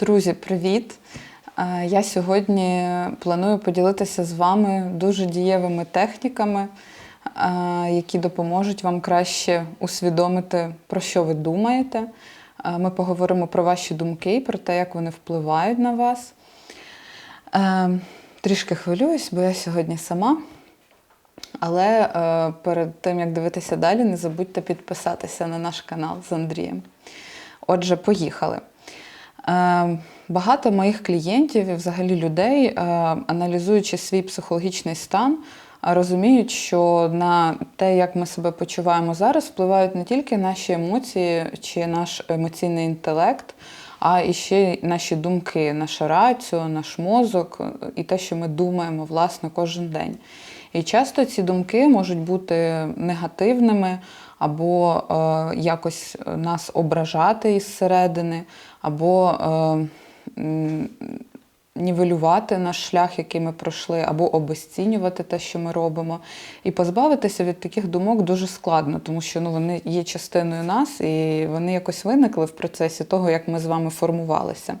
Друзі, привіт! Е, Я сьогодні планую поділитися з вами дуже дієвими техніками, е, які допоможуть вам краще усвідомити, про що ви думаєте. Е, Ми поговоримо про ваші думки і про те, як вони впливають на вас. Трішки хвилююсь, бо я сьогодні сама. Але перед тим, як дивитися далі, не забудьте підписатися на наш канал з Андрієм. Отже, поїхали. Е, Багато моїх клієнтів і взагалі людей, е, аналізуючи свій психологічний стан, е, розуміють, що на те, як ми себе почуваємо зараз, впливають не тільки наші емоції чи наш емоційний інтелект, а і ще наші думки, наша рацію, наш мозок і те, що ми думаємо власне кожен день. І часто ці думки можуть бути негативними або е, якось нас ображати із середини, або е, нівелювати наш шлях, який ми пройшли, або обесцінювати те, що ми робимо. І позбавитися від таких думок дуже складно, тому що ну, вони є частиною нас і вони якось виникли в процесі того, як ми з вами формувалися.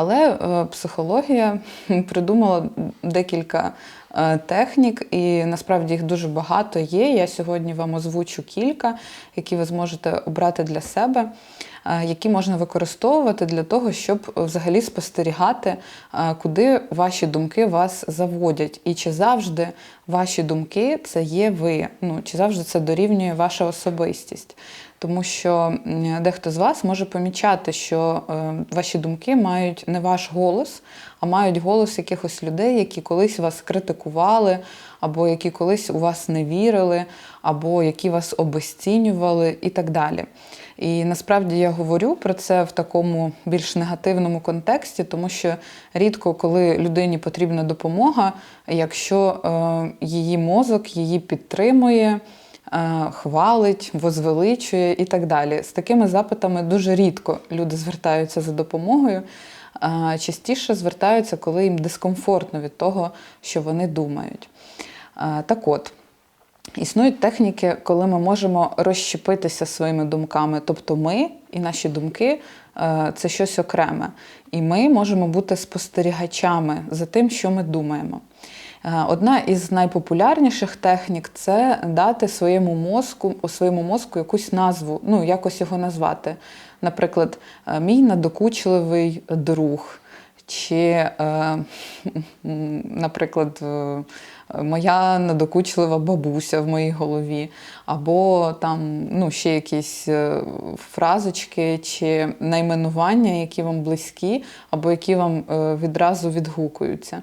Але е, психологія придумала декілька е, технік, і насправді їх дуже багато є. Я сьогодні вам озвучу кілька, які ви зможете обрати для себе, е, які можна використовувати для того, щоб взагалі спостерігати, куди ваші думки вас заводять, і чи завжди ваші думки це є ви, ну чи завжди це дорівнює ваша особистість. Тому що дехто з вас може помічати, що е, ваші думки мають не ваш голос, а мають голос якихось людей, які колись вас критикували, або які колись у вас не вірили, або які вас обесцінювали і так далі. І насправді я говорю про це в такому більш негативному контексті, тому що рідко, коли людині потрібна допомога, якщо е, її мозок її підтримує. Е, Хвалить, возвеличує і так далі. З такими запитами дуже рідко люди звертаються за допомогою. е, Частіше звертаються, коли їм дискомфортно від того, що вони думають. Е, Так от, Існують техніки, коли ми можемо розщепитися своїми думками. Тобто ми і наші думки це щось окреме. І ми можемо бути спостерігачами за тим, що ми думаємо. Е, Одна із найпопулярніших технік це дати своєму мозку, у своєму мозку якусь назву, ну якось його назвати. Наприклад, е, мій надокучливий друг, чи, е, наприклад, моя надокучлива бабуся в моїй голові, або там ну, ще якісь фразочки чи найменування, які вам близькі, або які вам відразу відгукуються.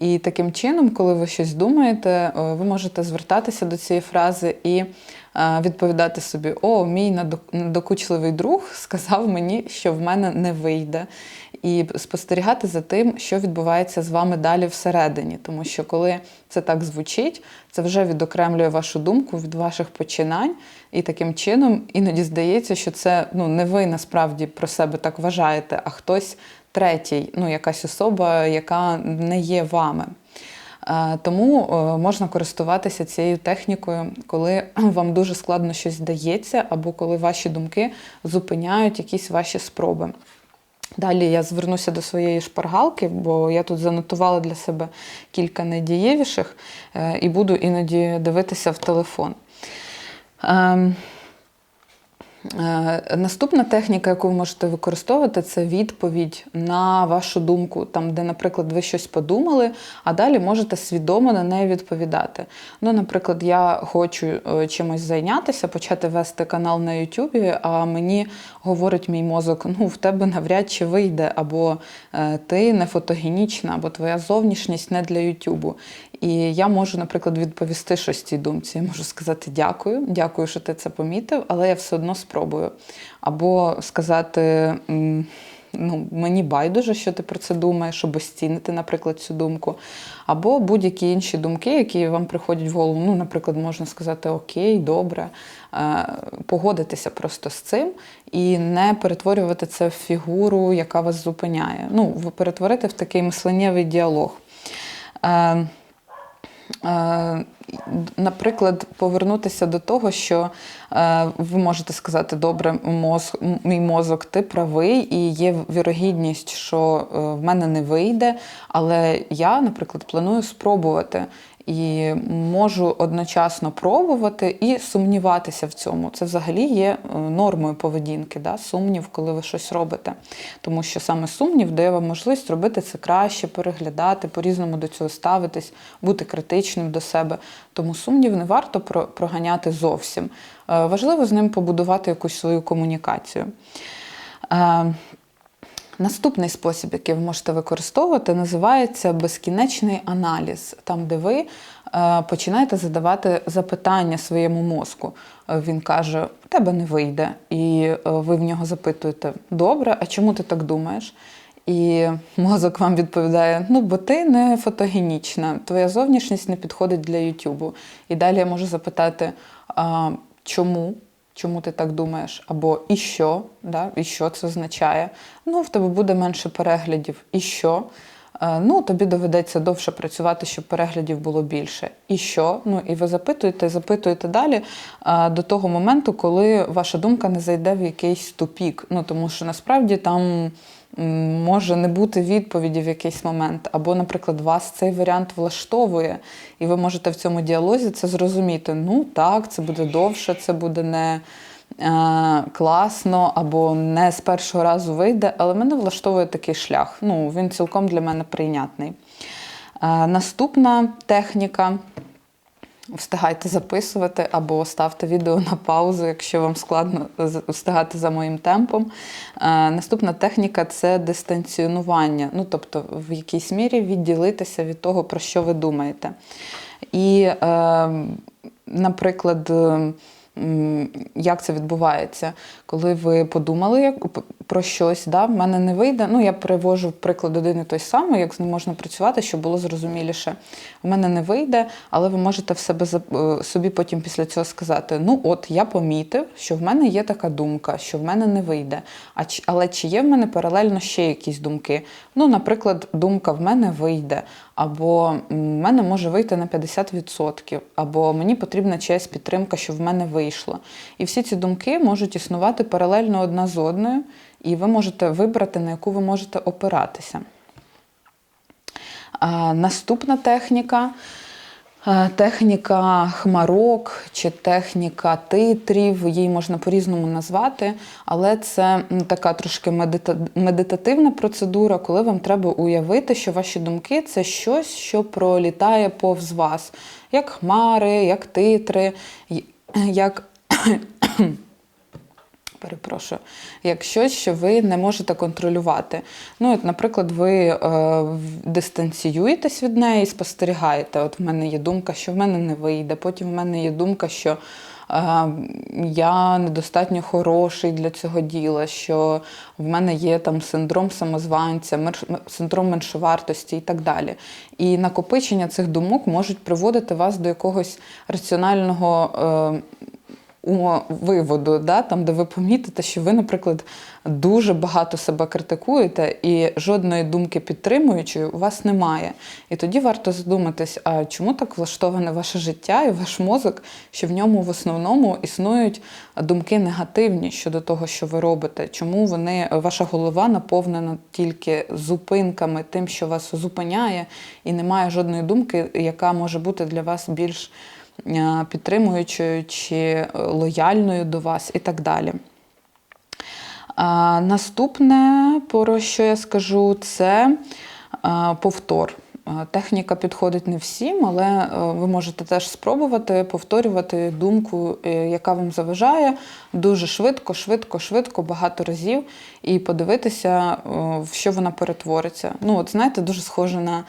І таким чином, коли ви щось думаєте, е, ви можете звертатися до цієї фрази і е, відповідати собі: О, мій надокучливий друг сказав мені, що в мене не вийде. І спостерігати за тим, що відбувається з вами далі всередині. Тому що коли це так звучить, це вже відокремлює вашу думку від ваших починань, і таким чином іноді здається, що це ну, не ви насправді про себе так вважаєте, а хтось третій, ну, якась особа, яка не є вами. Е, Тому е, можна користуватися цією технікою, коли вам дуже складно щось дається, або коли ваші думки зупиняють якісь ваші спроби. Далі я звернуся до своєї шпаргалки, бо я тут занотувала для себе кілька найдієвіших е, і буду іноді дивитися в телефон. Е, Наступна техніка, яку ви можете використовувати, це відповідь на вашу думку, там, де, наприклад, ви щось подумали, а далі можете свідомо на неї відповідати. Ну, наприклад, я хочу е, чимось зайнятися, почати вести канал на Ютубі, а мені говорить мій мозок: ну, в тебе навряд чи вийде, або е, ти не фотогенічна, або твоя зовнішність не для Ютубу. І я можу, наприклад, відповісти щось цій думці. Я можу сказати дякую, дякую, що ти це помітив, але я все одно спробую. Або сказати. Ну, мені байдуже, що ти про це думаєш, щоб оцінити, наприклад, цю думку. Або будь-які інші думки, які вам приходять в голову. Ну, наприклад, можна сказати Окей, добре, е, погодитися просто з цим і не перетворювати це в фігуру, яка вас зупиняє. Ну, перетворити в такий мисленнєвий діалог. Е, наприклад, повернутися до того, що е, ви можете сказати, добре, мозг, мій мозок, ти правий, і є вірогідність, що е, в мене не вийде. Але я, наприклад, планую спробувати. І можу одночасно пробувати і сумніватися в цьому. Це взагалі є е, нормою поведінки, да? сумнів, коли ви щось робите. Тому що саме сумнів дає вам можливість робити це краще, переглядати, по-різному до цього ставитись, бути критичним до себе. Тому сумнів не варто про- проганяти зовсім. Е, Важливо з ним побудувати якусь свою комунікацію. Наступний спосіб, який ви можете використовувати, називається безкінечний аналіз, там, де ви е, починаєте задавати запитання своєму мозку. Е, Він каже, у тебе не вийде. І е, ви в нього запитуєте: Добре, а чому ти так думаєш? І мозок вам відповідає: ну, бо ти не фотогенічна, твоя зовнішність не підходить для Ютубу. І далі я можу запитати, а, чому? Чому ти так думаєш? Або і що? Да? І що це означає? Ну, в тебе буде менше переглядів. І що? Е, Ну, тобі доведеться довше працювати, щоб переглядів було більше. І що? Ну, і ви запитуєте, запитуєте далі е, до того моменту, коли ваша думка не зайде в якийсь тупік. Ну, тому що насправді там може не бути відповіді в якийсь момент, або, наприклад, вас цей варіант влаштовує, і ви можете в цьому діалозі це зрозуміти. Ну так, це буде довше, це буде не е, класно, або не з першого разу вийде, але мене влаштовує такий шлях. Ну, він цілком для мене прийнятний. Е, наступна техніка. Встигайте записувати або ставте відео на паузу, якщо вам складно встигати за моїм темпом. Е, наступна техніка це дистанціонування. Ну, тобто, в якійсь мірі відділитися від того, про що ви думаєте. І, е, наприклад, як це відбувається, коли ви подумали про щось, да, в мене не вийде. Ну, я привожу приклад один і той самий, як з ним можна працювати, щоб було зрозуміліше. У мене не вийде, але ви можете в себе е, собі потім після цього сказати: ну, от я помітив, що в мене є така думка, що в мене не вийде. А але чи є в мене паралельно ще якісь думки? Ну, наприклад, думка в мене вийде, або в мене може вийти на 50%, або мені потрібна чиясь підтримка, щоб в мене вийшло. І всі ці думки можуть існувати паралельно одна з одною, і ви можете вибрати, на яку ви можете опиратися. Наступна техніка. Техніка хмарок чи техніка титрів, її можна по-різному назвати, але це така трошки медита- медитативна процедура, коли вам треба уявити, що ваші думки це щось, що пролітає повз вас, як хмари, як титри, як Перепрошую, як щось, що ви не можете контролювати. Ну, от, наприклад, ви е, дистанціюєтесь від неї і спостерігаєте. От в мене є думка, що в мене не вийде. Потім в мене є думка, що е, я недостатньо хороший для цього діла, що в мене є там синдром самозванця, синдром меншовартості і так далі. І накопичення цих думок можуть приводити вас до якогось раціонального. Е, умовиводу, да, там, де ви помітите, що ви, наприклад, дуже багато себе критикуєте і жодної думки підтримуючої у вас немає. І тоді варто задуматись, а чому так влаштоване ваше життя і ваш мозок, що в ньому в основному існують думки негативні щодо того, що ви робите? Чому вони, ваша голова наповнена тільки зупинками, тим, що вас зупиняє, і немає жодної думки, яка може бути для вас більш підтримуючою чи е, лояльною до вас і так далі. Наступне, про що я скажу, це повтор. Техніка підходить не всім, але е, ви можете теж спробувати повторювати думку, е, яка вам заважає, дуже швидко, швидко, швидко, багато разів, і подивитися, е, в що вона перетвориться. Ну, от знаєте, дуже схоже на.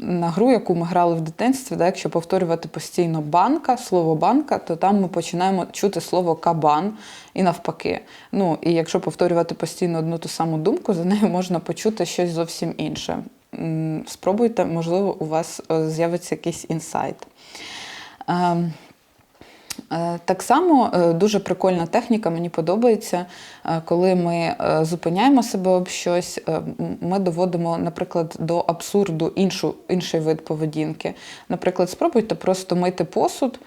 На гру, яку ми грали в дитинстві, да, якщо повторювати постійно банка, слово банка, то там ми починаємо чути слово кабан і навпаки. Ну і якщо повторювати постійно одну ту саму думку, за нею можна почути щось зовсім інше. Спробуйте, можливо, у вас е, з'явиться якийсь інсайт. Е, Так само е, дуже прикольна техніка, мені подобається, е, коли ми зупиняємо себе об щось, ми доводимо, наприклад, до абсурду іншу, інший вид поведінки. Наприклад, спробуйте просто мити посуд,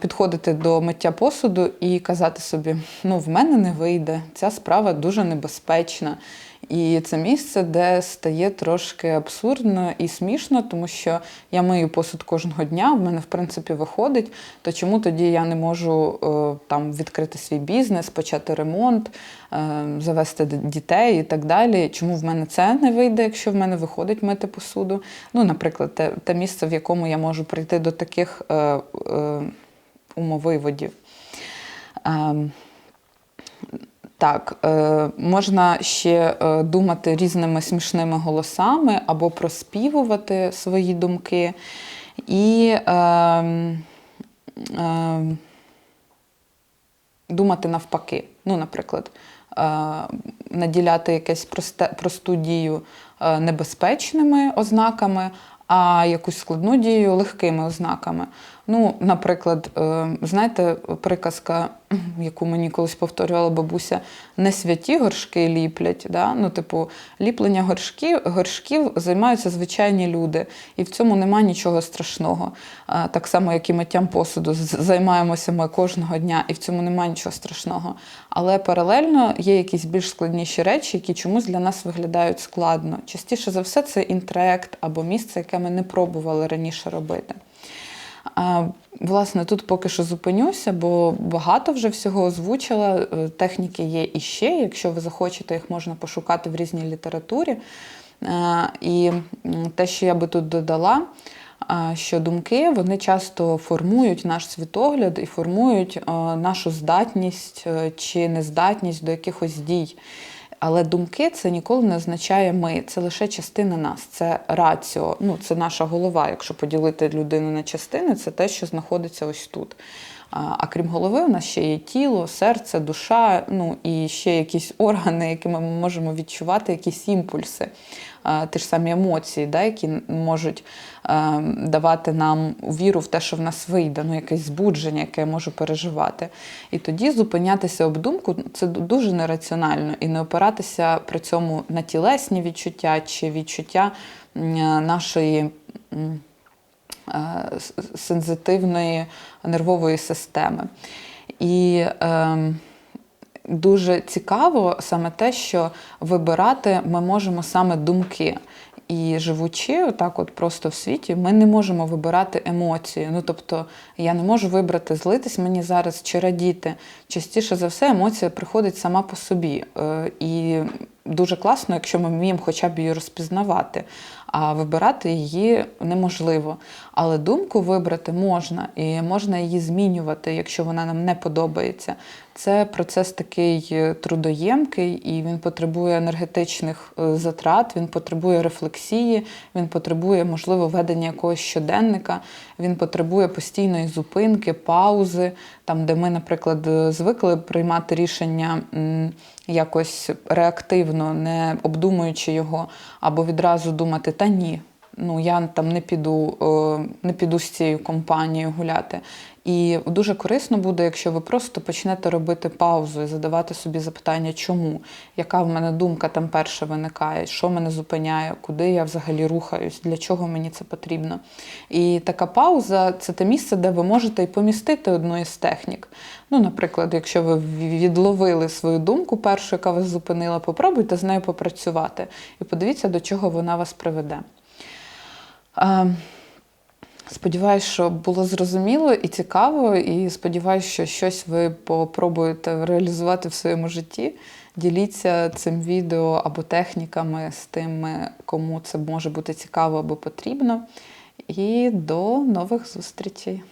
підходити до миття посуду і казати собі: ну, в мене не вийде, ця справа дуже небезпечна. І це місце, де стає трошки абсурдно і смішно, тому що я мию посуд кожного дня, в мене в принципі виходить. То чому тоді я не можу е, там відкрити свій бізнес, почати ремонт, е, завести дітей і так далі? Чому в мене це не вийде, якщо в мене виходить мити посуду? Ну, наприклад, те, те місце, в якому я можу прийти до таких е, е, умовиводів. Ем, так, е, можна ще е, думати різними смішними голосами або проспівувати свої думки. І е, е, думати навпаки. Ну, наприклад, е, наділяти якусь просте, просту дію е, небезпечними ознаками, а якусь складну дію легкими ознаками. Ну, наприклад, е, знаєте, приказка, яку мені колись повторювала бабуся, не святі горшки ліплять. Да? Ну, типу, ліплення горшків, горшків займаються звичайні люди, і в цьому нема нічого страшного. Так само, як і миттям посуду, займаємося ми кожного дня, і в цьому нема нічого страшного. Але паралельно є якісь більш складніші речі, які чомусь для нас виглядають складно. Частіше за все, це інтроект або місце, яке ми не пробували раніше робити. Власне, тут поки що зупинюся, бо багато вже всього озвучила. Е, Техніки є і ще. Якщо ви захочете, їх можна пошукати в різній літературі. Е, І те, що я би тут додала, що думки вони часто формують наш світогляд і формують е, нашу здатність е, чи нездатність до якихось дій. Але думки це ніколи не означає ми, це лише частина нас, це раціо. Ну, це наша голова. Якщо поділити людину на частини, це те, що знаходиться ось тут. А, крім голови, у нас ще є тіло, серце, душа, ну і ще якісь органи, якими ми можемо відчувати якісь імпульси, ті ж самі емоції, да, які можуть е, давати нам віру в те, що в нас вийде, ну якесь збудження, яке я можу переживати. І тоді зупинятися об думку це дуже нераціонально і не опиратися при цьому на тілесні відчуття чи відчуття нашої. Е, сензитивної нервової системи. І е, дуже цікаво саме те, що вибирати ми можемо саме думки. І живучи отак, от просто в світі, ми не можемо вибирати емоції. Ну тобто, я не можу вибрати злитись мені зараз чи радіти. Частіше за все, емоція приходить сама по собі. Е, І дуже класно, якщо ми вміємо хоча б її розпізнавати, а вибирати її неможливо. Але думку вибрати можна, і можна її змінювати, якщо вона нам не подобається. Це процес такий е, трудоємкий, і він потребує енергетичних е, затрат, він потребує рефлексії, він потребує, можливо, ведення якогось щоденника, він потребує постійної зупинки, паузи, там, де ми, наприклад, е, звикли приймати рішення якось реактивно, не обдумуючи його, або відразу думати, та ні. Ну, я там не піду, е, не піду з цією компанією гуляти. І дуже корисно буде, якщо ви просто почнете робити паузу і задавати собі запитання, чому, яка в мене думка там перша виникає, що мене зупиняє, куди я взагалі рухаюсь, для чого мені це потрібно. І така пауза це те місце, де ви можете і помістити одну із технік. Ну, наприклад, якщо ви відловили свою думку, першу, яка вас зупинила, попробуйте з нею попрацювати і подивіться, до чого вона вас приведе. Сподіваюсь, що було зрозуміло і цікаво, і сподіваюсь, що щось ви попробуєте реалізувати в своєму житті. Діліться цим відео або техніками з тими, кому це може бути цікаво або потрібно. І до нових зустрічей!